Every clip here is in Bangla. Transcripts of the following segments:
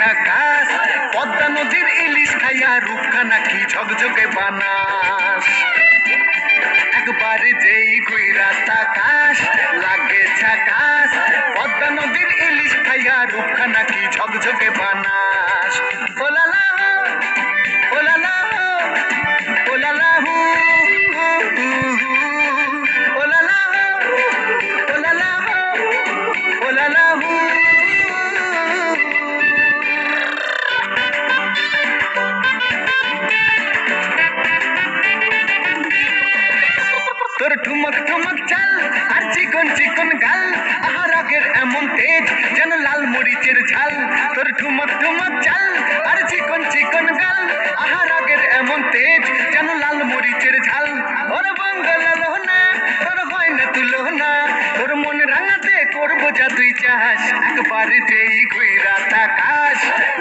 লাগে ঝাকাস পদ্মা নদীর ইলিশ খাইয়া রূপখানা কি ঝকঝকে বানাস? একবার যেই ঘুইরা তাকাস, লাগে ঝাকাস, পদ্মা নদীর ইলিশ খাইয়া রূপখানা কি ঝকঝকে বানাস? ওলালা ঠুমক ঠুমক চাল, আর চিকন চিকন গাল। আহার আগের এমন তেজ যেন লাল মরিচের ঝাল। তোর ঠুমক ঠুমক চাল, আর চিকন চিকন গাল। আহার আগের এমন তেজ যেন লাল মরিচের ঝাল। ওর বঙ্গল না তোর হয় না তুলো না তোর মন রাঙাতে করব যা তুই চাস একবার যেই ঘুইরা তাকাস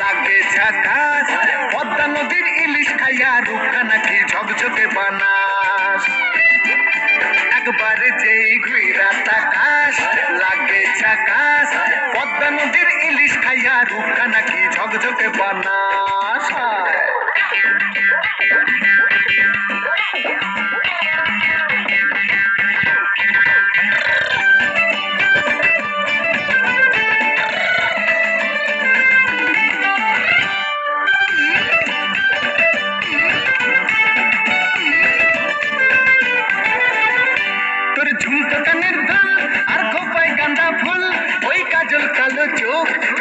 লাগে ঝাকাস পদ্মা নদীর ইলিশ খাইয়া রূপখানা কি ঝকঝকে বানাস চাকাস পদ্মা নদীর ইলিশ খাইয়া রূপখানা কি ঝকঝকে বানাস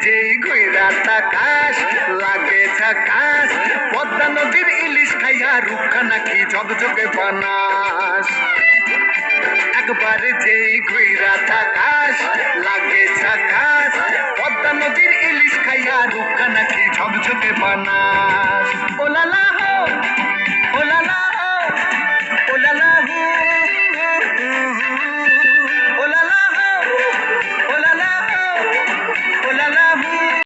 যেই ঘুইরা তাকাস, লাগে ঝাকাস, পদ্মা নদীর ইলিশ খাইয়া রুখা নাকি ঝকঝকে বানাস। একবার যেই ঘুইরা তাকাস